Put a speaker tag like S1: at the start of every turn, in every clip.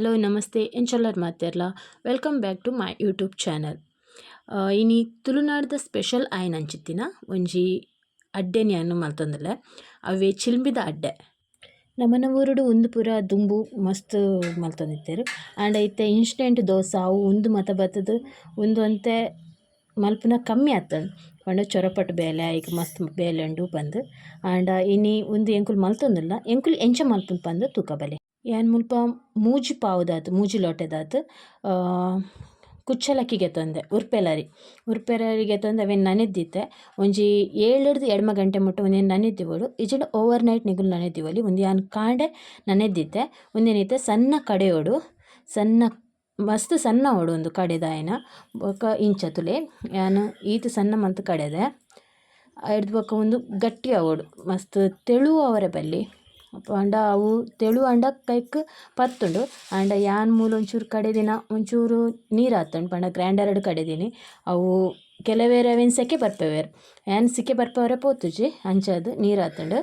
S1: Hello ನಮಸ್ತೆ. ಎಂಚಲ್ಲರ್ ಮಾತೆರ್ಲ welcome back to my YouTube channel ಇನಿ ತುಳುನಾಡ್ದ ಸ್ಪೆಷಲ್ ಆಯ್ನ ಅಂಚಿತ್ತಿನ ಒಂಜಿ ಅಡ್ಡೆನಿ ಅನ್ನು ಮಲ್ತೊಂದುಲ್ಲೆ ಅವೇ ಚಿಲ್ಬಿದ ಅಡ್ಡೆ. ನಮ್ಮನ ಊರುಡು ಒಂದು ಪೂರ ದುಂಬು ಮಸ್ತ್ ಮಲ್ತೊಂದಿತ್ತೆರ್. ಆಂಡ ಐತೆ ಇನ್ಸ್ಟೆಂಟ್ ದೋಸೆ, ಅವು ಒಂದು ಮತ ಬತ್ತದು ಒಂದು ಅಂತೆ ಮಲ್ಪುನ ಕಮ್ಮಿ ಆತದ ಪಂಡ ಚೊರಪಟ್ಟು ಬೇಲೆ ಈಗ ಮಸ್ತ್ ಬೇಲೆ ಉಂಡು ಪಂದ್ ಆಂಡ ಇನಿ ಉಂದು ಎಂಕುಲು ಮಲ್ತೊಂದುಲ್ಲ, ಎಂಕುಲು ಎಂಚ ಮಲ್ಪನ್ ಪಂದ್ ತೂಕ ಬಲೆ. ಯಾನ್ ಮುಲ್ಪ ಮೂಜಿ ಪಾವುದಾತ್, ಮೂಜಿ ಲೋಟೆದಾತ್ ಕುಚ್ಚಲಕ್ಕಿಗೆ ತಂದೆ, ಉರ್ಪೆಲರಿ. ಉರ್ಪೆಲರಿಗೆ ತಂದು ಅವೇನು ನನೆದ್ದಿತ್ತೆ, ಒಂಜಿ ಏಳಿಡ್ದು ಎಡ್ಮ ಗಂಟೆ ಮುಟ್ಟ ಒಂದೇನು ನನೆದ್ದಿವಳು ಇಜಂಡ ಓವರ್ ನೈಟ್ ನಿಗುಲು ನನೆದ್ದಿವೊಲಿ, ಒಂದು ಯಾನ್ ಕಾಂಡೆ ನನೆದ್ದಿತ್ತೆ ಒಂದೇನೈತೆ ಸಣ್ಣ ಕಡೆಯೋಡು, ಸಣ್ಣ, ಮಸ್ತ್ ಸಣ್ಣ ಓಡು ಒಂದು ಕಡೆದಾಯನ, ಬೊಕ ಇಂಚತುಲೆ ಯಾನು ಈತ್ ಸಣ್ಣ ಮಂತ್ ಕಡೆದೆ ಎಡ್ದು ಬೊಕ ಒಂದು ಗಟ್ಟಿ ಓಡು, ಮಸ್ತ್ ತೆಳು ಅವರ ಬಲ್ಲಿ. ಪಂಡ ಅವು ತೆಳು ಆಂಡ ಕೈಕ್ ಪತ್ತುಂಡು. ಆಂಡ ಯಾನ್ ಮೂಲು ಒಂಚೂರು ಕಡೆದಿನ, ಒಂಚೂರು ನೀರು ಆತುಂಡು ಪಂಡ ಗ್ರೈಂಡರ್ಡ್ ಕಡೆದಿನಿ. ಅವು ಕೆಲವೇರ ಅವೆನ್ ಸೆಕೆ ಬರ್ಪೆವೆರ್. ಯಾನ್ ಸಿಕ್ಕೆ ಬರ್ಪವರೆ ಪೋತುಜಿ, ಅಂಚಾದ್ ನೀರು ಆತುಂಡು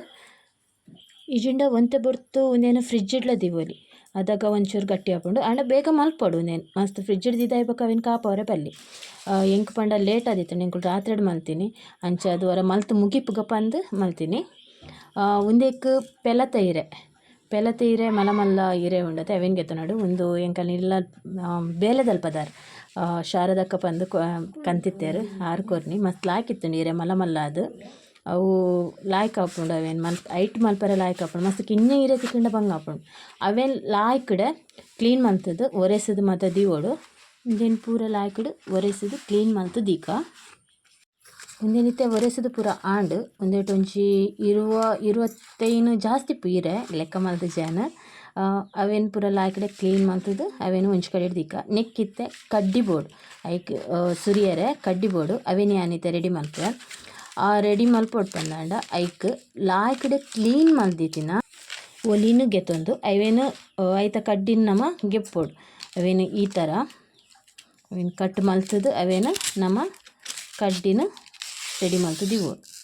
S1: ಇಜಿಂಡ ಒಂತೆ ಬರ್ತು ಒಂದೇನು ಫ್ರಿಡ್ಜ್ ಇಡ್ಲ ದಿವೊಲಿ. ಅದಾಗ ಒಂಚೂರು ಗಟ್ಟಿ ಹಾಕೊಂಡು ಆಂಡ ಬೇಗ ಮಲ್ಪಡು ಉಂದೆನ್. ಮಸ್ತ್ ಫ್ರಿಡ್ಜ್ ದಿದಾಯ್ ಬೊಕ ಅವೆನ್ ಕಾಪವರೆ ಬಲ್ಲಿ. ಎಂಕ್ ಪಂಡ ಲೇಟ್ ಆದಿತ್ತು ಎಂಕುಲು ಮಲ್ತೀನಿ. ಅಂಚೆ ಅದು ವರ ಮಲ್ತು ಮುಗಿಪುಗ ಪಂದ್ ಮಲ್ತಿನಿ. ಉಂದೆಕ್ ಪೆಲತ ಇರೆ. ಪೆಲತ ಇರೆ ಮಲ್ಲ ಮಲ್ಲ ಇರೆ ಉಂಡತೆ. ಅವೆನ್ ಗೆತ್ತುನಡು ಉಂದು ಎಂಕಲ್ನ ಇಲ್ಲ ಬೇಲೆದಲ್ಪ ಪದಾರ್ ಶಾರದಕ್ಕ ಪಂದ್ ಕಂತಿತ್ತೆರ್, ಆರು ಕೊರ್ನಿ. ಮಸ್ತ್ ಲಾಯ್ಕ್ ಇತ್ತುಂಡು ಇರೆ ಮಲ್ಲ ಮಲ್ಲ ಆದ್ ಅವು ಲಾಯ್ಕ್ ಆಪುಂಡು ಅವೇನು ಮಲ್, ಐಟ್ ಮಲ್ಪರೆ ಲಾಯ್ಕ್ ಆಪುಂಡು ಮಸ್ತ್ ಕಿನ್ನೆ ಇರೆ ತಿಕ್ಕುಂಡ ಬಂಗ ಆಪುಂಡು ಅವೆನ್ ಲಾಯ್ಕಡೆ ಕ್ಲೀನ್ ಮಲ್ತುದು, ಒರೆಸದು ಮಾತ ದೀವೋಡು. ಇಂದೇನು ಪೂರ ಲಾಯ್ಕ್ಡ್ ಒರೆಸದು, ಕ್ಲೀನ್ ಮಂತು ದೀಕ. ಉಂದೆನಿತ್ತೆ ಒರೆಸುದು ಪೂರ ಆಂಡ್ ಉಂದೆಟ್ ಒಂಜಿ ಇರುವ ಇರುವತ್ತೈನು ಜಾಸ್ತಿ ಪೀರೆ ಲೆಕ್ಕ ಮಲ್ತುಜೆನ್ ಅವೆನ್ ಪೂರ ಲಾಯ್ಕಡೆ ಕ್ಲೀನ್ ಮಲ್ತುದು ಅವೇನು ಒಂಜಿ ಕಡೆಡ್ ದಿಕ್ಕ ನೆಕ್ಕಿತ್ತೆ ಕಡ್ಡಿ ಬೋರ್ಡ್, ಐಕ್ ಸುರಿಯರೆ ಕಡ್ಡಿ ಬೋರ್ಡು, ಅವೇನು ಏನಿತ್ತೆ ರೆಡಿ ಮಲ್ಪುವೆ ಆ ರೆಡಿ ಮಲ್ಪೊಡ್ ಪಂದಾಂಡ ಐಕ್ ಲಾಯ್ಕಡೆ ಕ್ಲೀನ್ ಮಲ್ದಿತ್ತಿನ ಒಲಿನು ಗೆತ್ತೊಂದು, ಅವೇನು ಐತ ಕಡ್ಡಿನ ನಮ್ಮ ಗೆಪ್ಪೋಡು. ಅವೇನು ಈ ಥರ ಅವೇನು ಕಟ್ ಮಲ್ತದ್ದು, ಅವೇನು ನಮ್ಮ ಕಡ್ಡಿನ ರೆಡಿ ಮಲ್ತುದಿವೊಡು ಇಂಚ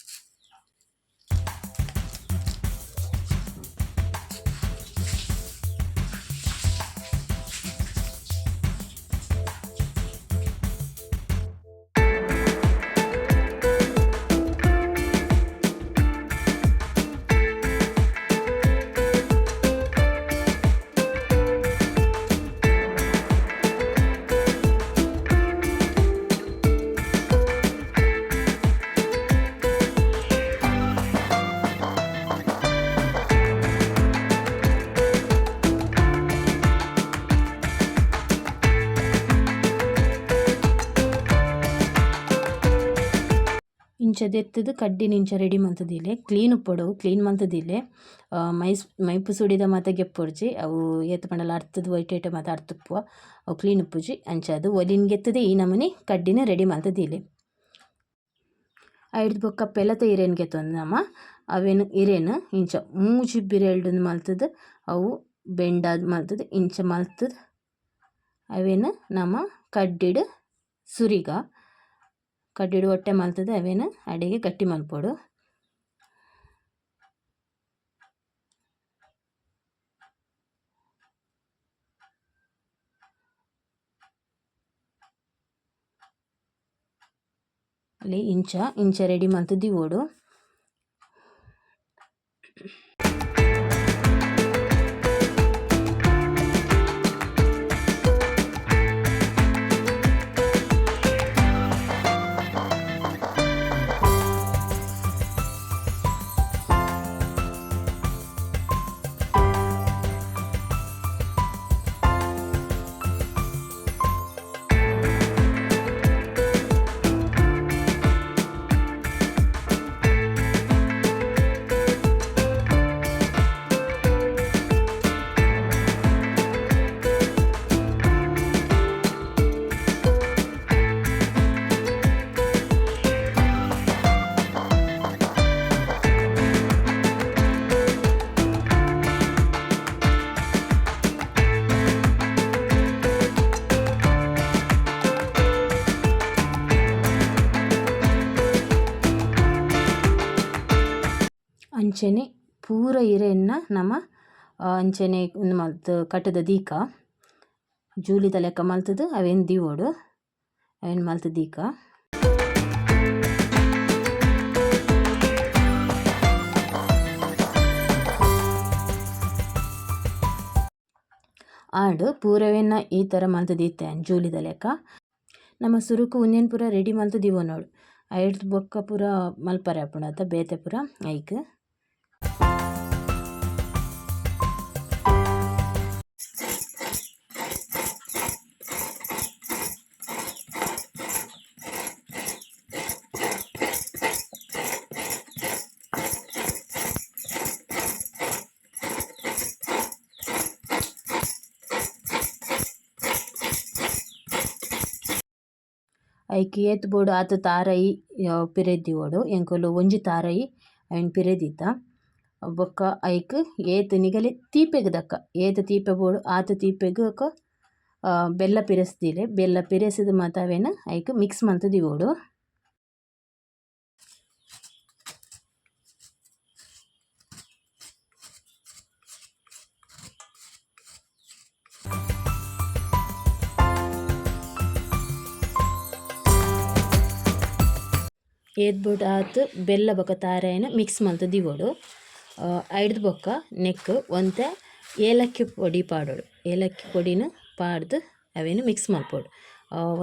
S1: ದೆತ್ತುದು ಕಡ್ಡಿ ಇಂಚ ರೆಡಿ ಮಂತದಿಲ್ಲ. ಕ್ಲೀನ್ ಉಪ್ಪೊಡು ಕ್ಲೀನ್ ಮಂತುದಿಲೆ ಮೈಸ್ ಮೈಪು ಸುಡಿದ ಮಾತ ಗೆಪ್ಪೊರ್ಜಿ ಅವು ಏತ್ ಪಂಡಲ ಅರ್ತುದು ಒಯ್ಟೇಟ್ ಮಾತ ಅರ್ತುಪ್ಪುವ, ಅವು ಕ್ಲೀನ್ ಉಪ್ಪುಜಿ ಅಂಚದು ಒಲಿನ್ ಗೆತ್ತದೆ ಈ ನಮೂನಿ ಕಡ್ಡಿನ ರೆಡಿ ಮಂತದಿಲ್ಲ. ಐಡ್ದು ಬೊಕ್ಕ ಪೆಲತ ಇರೆನ್ ಗೆತ್ತೊಂದು ನಮ, ಅವೆನ್ ಇರೆನ್? ಇಂಚ ಮೂಜಿ ಬಿರೆಲ್ಡ್ ಮಲ್ತದ, ಅವು ಬೆಂಡಾದ್ ಮಲ್ತದ, ಇಂಚ ಮಲ್ತದ, ಅವೇನು? ನಮ್ಮ ಕಡ್ಡಿಡ್ ಸುರಿಗ. ಕಡ್ಡಿಡ್ ಹೊಟ್ಟೆ ಮಲ್ತದೆ ಅವೇನು? ಅಡಿಗೆ ಗಟ್ಟಿ ಮಲ್ಪೊಡು ಅಲ್ಲಿ ಇಂಚ ಇಂಚ ರೆಡಿ ಮಲ್ತದಿ ದಿವೊಡು ಅಂಚನೆ ಪೂರ ಇರೆನ್ನ ನಮ ಆ, ಅಂಚನೆ ಉಂದು ಮಲ್ತ್ ಕಟ್ಟದ ದೀಕ. ಜೂಲಿದ ಲೆಕ್ಕ ಮಲ್ತದ ಅವೇನ್ ದೀವೋಡು ಅವೇನ್ ಮಲ್ತ್ ದೀಕ. ಆಡು ಪೂರವೆನ್ನ ಈ ಥರ ಮಲ್ತು ದೀತೆ ಜೂಲಿದ ಲೆಕ್ಕ. ನಮ್ಮ ಸುರುಕು ಉಂದೇನ್ ಪೂರ ರೆಡಿ ಮಲ್ತು ದಿವೊನೋಡು. ಐಡ್ ಬೊಕ್ಕ ಪೂರ ಮಲ್ಪರೆ ಅಪ್ಪಣ ಅತ್ತ ಬೇತೆ ಪೂರ ಐಕ್. ಐಕ್ ಏತ್ ಬೋಡು ಆತ ತಾರೈ ಪಿರೆದ್ದಿವೊಡು ಎಂಕುಲು ಒಂಜಿ ತಾರೈ ಐನ್ ಪಿರೆದಿತ್ತ ಬೊಕ್ಕ ಐಕ್ ಏತ್ ನಿಗಲೆ ತೀಪೆಗ್ ದಕ್ಕ. ಏತ್ ತೀಪೆ ಬೋಡು ಆತ ತೀಪೆಗ್ ಬೆಲ್ಲ ಪಿರೆಸ್ದೀಲೆ. ಬೆಲ್ಲ ಪಿರೆಸಿದ ಮಾತಾವೇನ ಐಕ್ ಮಿಕ್ಸ್ ಮಂತ್ ದಿವೊಡು ಆತು, ಬೆಲ್ಲ ಬೊಕ ತಾರೆನ್ ಮಿಕ್ಸ್ ಮಂತ್ ದಿವೊಡು ಐಡ್ದು ಬೊಕ್ಕ ನೆಕ್ಕ್ ಒಂತೆ ಏಲಕ್ಕಿ ಪೊಡಿ ಪಾಡೋಳು. ಏಲಕ್ಕಿ ಪೊಡಿನ್ ಪಾಡ್ದು ಅವೇನು ಮಿಕ್ಸ್ ಮಲ್ಪೊಡು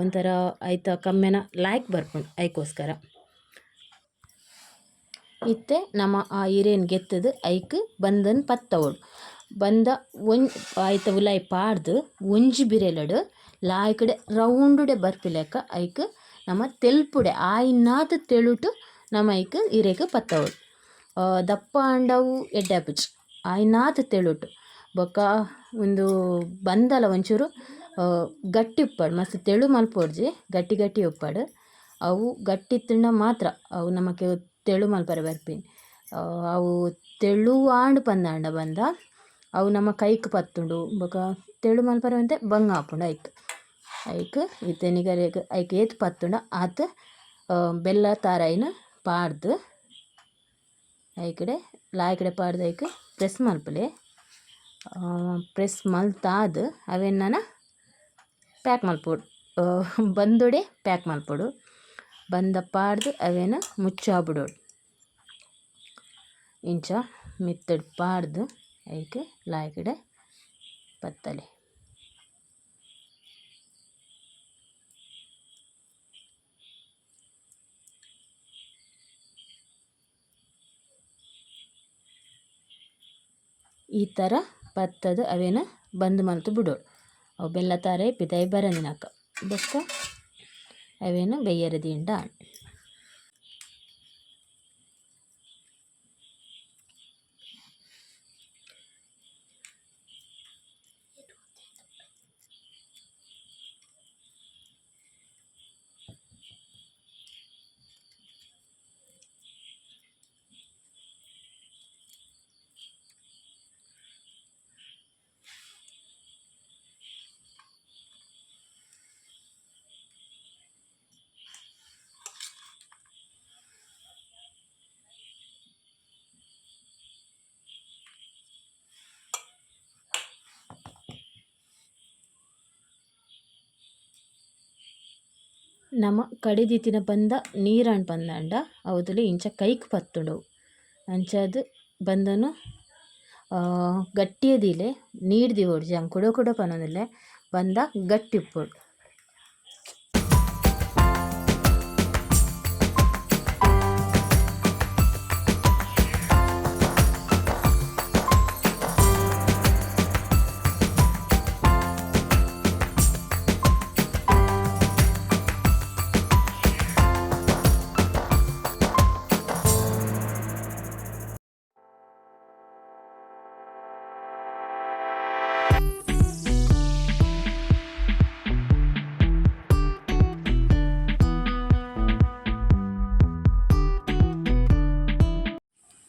S1: ಒಂಥರ ಐತ ಕಮ್ಮೆನ ಲಾಯ್ಕ್ ಬರ್ಪುಂಡು ಐಕೋಸ್ಕರ. ಇತ್ತೆ ನಮ ಆ ಇರೆನ್ ಗೆತ್ತದು ಐಕ್ ಬಂದನ್ ಪತ್ತವಳು. ಬಂದ ಒಂಜ್, ಆಯ್ತ ಉಲಾಯಿ ಪಾಡ್ದು, ಒಂಜಿ ಬಿರೆಲಡು ಲಾಯ್ಕಡೆ ರೌಂಡುಡೆ ಬರ್ಪಿಲೆಕ್ಕ ಐಕ್ ನಮ ತೆಲ್ಪುಡೆ ಆಯಿನಾತ್ ತೆಳುಟ್ ನಮ ಐಕ್ ಇರೇಕ ಪತ್ತವೊಡು ದಪ್ಪ ಅಂಡವು ಎಡ್ಡೆ ಆಪುಜಿ ಆಯಿನಾತ್ ತೆಳುಟ್ ಬೊಕ ಉಂದು ಬಂದಲ ಒಂಚೂರು ಗಟ್ಟಿ ಉಪ್ಪಾಡು ಮಸ್ತ್ ತೆಳು ಮಲ್ಪೊಡ್ಜಿ ಗಟ್ಟಿ ಗಟ್ಟಿ ಉಪ್ಪಾಡು ಅವು ಗಟ್ಟಿ ತಿಂಡ ಮಾತ್ರ ಅವು ನಮಗೆ ತೆಳು ಮಲ್ಪರ ಬರ್ಪಿನಿ ಅವು ತೆಳು ಆಂಡ್ ಪಂದಾಂಡ ಬಂದ ಅವು ನಮ್ಮ ಕೈಕ್ ಪತ್ತುಂಡು ಬೊಕ ತೆಳು ಮಲ್ಪರ ಅಂತ ಬಂಗ ಹಾಪುಂಡು ಐಕ್ ಐಕ್ ನಿಗಲೆಗ್ ಐಕ್ ಏತ್ ಪತ್ತುಂಡ ಆತ್ ಬೆಲ್ಲ ತಾರಾಯಿನ ಪಾಡ್ದು. ಐಕಡೆ ಲಾಯ್ಕಡೆ ಪಾಡ್ದು ಐಕ್, ಪ್ರೆಸ್ ಮಲ್ಪಲೆ. ಪ್ರೆಸ್ ಮಲ್ತಾದು ಅವೆನ್ನ ಪ್ಯಾಕ್ ಮಲ್ಪೋಡು. ಬಂದೊಡೆ ಪ್ಯಾಕ್ ಮಲ್ಪೋಡು. ಬಂದ ಪಾಡ್ದು ಅವೇನ ಮುಚ್ಚಾಬಿಡೋಡು. ಇಂಚ ಮಿತ್ತುಡು ಪಾಡ್ದ್ ಐಕ್ ಲಾಯ್ಕಡೆ ಪತ್ತಲೆ. ಈ ಥರ ಪತ್ತದು ಅವೇನ ಬಂದ್ ಮಲ್ತು ಬಿಡೋಳು ಅವು ಬೆಲ್ಲ ತಾರೆ ಪಿದಾಯಿ ಬರನಿನಕ ಬೊಕ್ಕ ಅವೇನು ಬೆಯ್ಯರೆ ದೀಂಡ ನಮ ಕಡಿದಿತ್ತಿನ ಬಂದ ನೀರಾಣ್ ಪಂದಾಂಡ ಅವೊಂದುಲೆ ಇಂಚ ಕೈಕ್ ಪತ್ತುಂಡು ಅಂಚಾದ್ ಬಂದನು ಗಟ್ಟಿಯದಿಲೆ, ನೀರ್ದಿ ದಿವೊಡು ಜಂಗ್ ಕುಡೊ ಕುಡೊ ಬಂದ ಗಟ್ಟಿ ಉಪ್ಪೊಡು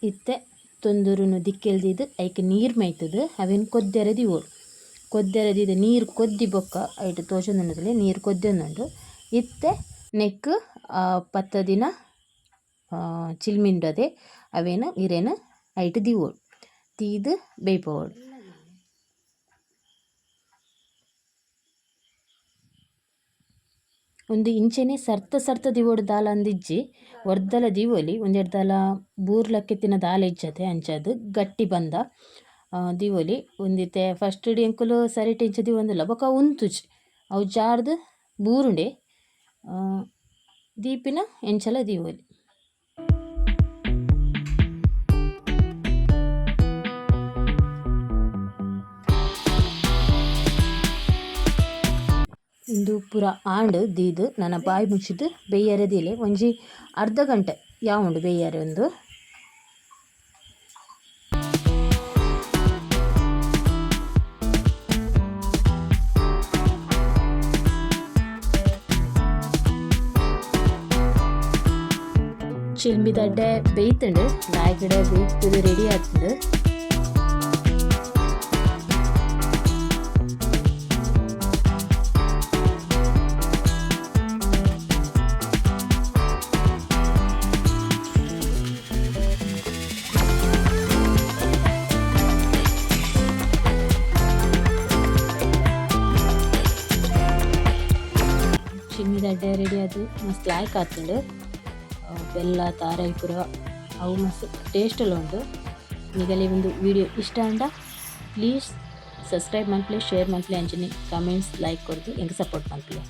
S1: ಇತ್ತೆ ತೊಂದೂರುನು ದಿಕ್ಕೆಲ್ದಿದ್ದು ಐಕ್ ನೀರ್ ಮೈತದ ಅವೇನು ಕೊದ್ದೆರದಿ ಓಡು. ಕೊದ್ದೆರೆ ನೀರು ಕೊದ್ದಿ ಬೊಕ್ಕ, ಐಟ್ ತೋಜೊಂದುಂಡತುಲೆ ನೀರ್ ಕೊದ್ದೊಂದುಂಡು ಇತ್ತೆ, ನೆಕ್ಕ್ ಪತ್ತದಿನ ಚಿಲ್ಮಿಂಡದೆ ಅವೇನು, ಇರೇನು, ಐಟ್ ದಿವೊಡು ತೀದು, ಬೇಯ್ಪೊಡು. ಒಂದು ಇಂಚೆನೆ ಸರ್ತ ಸರ್ತ ದಿವೋಡು ದಾಲ ಅಂದಿಜ್ಜಿ ಒರ್ದಲ ದಿವೊಲಿ, ಒಂದೆರ್ಡು ದಾಲ ಬೂರ್ಲಕ್ಕೆತ್ತಿನ ದಾಲ ಇಜ್ಜತೆ ಅಂಚದು, ಗಟ್ಟಿ ಬಂದ ದಿವೋಲಿ. ಒಂದಿತ್ತೆ ಫಸ್ಟ್ ಡಿ ಎಂಕುಲು ಸರಿಟ್ ಇಂಚ ದಿವೊಂದುಲ್ಲ ಬೊಕ ಉಂತುಜಿ ಅವು ಜಾರ್ದು ಬೂರುಂಡೆ ದೀಪಿನ ಎಂಚಲ ದಿವೊಲಿ. ಇಂದು ಪುರ ಆಂಡ್ ದೀದು ನನ್ನ ಬಾಯಿ ಮುಚ್ಚಿದ್ದು ಬೇಯರೆದಿಲೆ ಒಂಜಿ ಅರ್ಧ ಗಂಟೆ. ಯಾವುಂಡು ಬೇಯರೆ ಒಂದು ಚಿಲ್ಮಿದಡ್ಡೆ ಬೇಯ್ತುಂಡು. ರಾಯಗಡೆ ಬೇಯ್ತದು ರೆಡಿ ಆತುಂಡು. ಚಿಮ್ಮಿದಡ್ಡೆ ರೆಡಿ ಆದು ಮಸ್ತ್ ಲಾಯ್ಕ್ ಆತುಂಡು ಬೆಲ್ಲ ತಾರಾಯಿ ಪುರ ಅವು ಮಸ್ತ್ ಟೇಸ್ಟಲ್ಲಿ ಉಂಟು. ಈಗಲೇ ಒಂದು ವಿಡಿಯೋ ಇಷ್ಟ ಅಂಡ ಪ್ಲೀಸ್ ಸಬ್ಸ್ಕ್ರೈಬ್ ಮಾಡ್ಲಿ ಶೇರ್ ಮಾಡ್ಲಿ ಅಂಜನಿ ಕಮೆಂಟ್ಸ್ ಲೈಕ್ ಕೊಡ್ದು ಹೆಂಗೆ ಸಪೋರ್ಟ್ ಮನ್ಪ್ಲೆ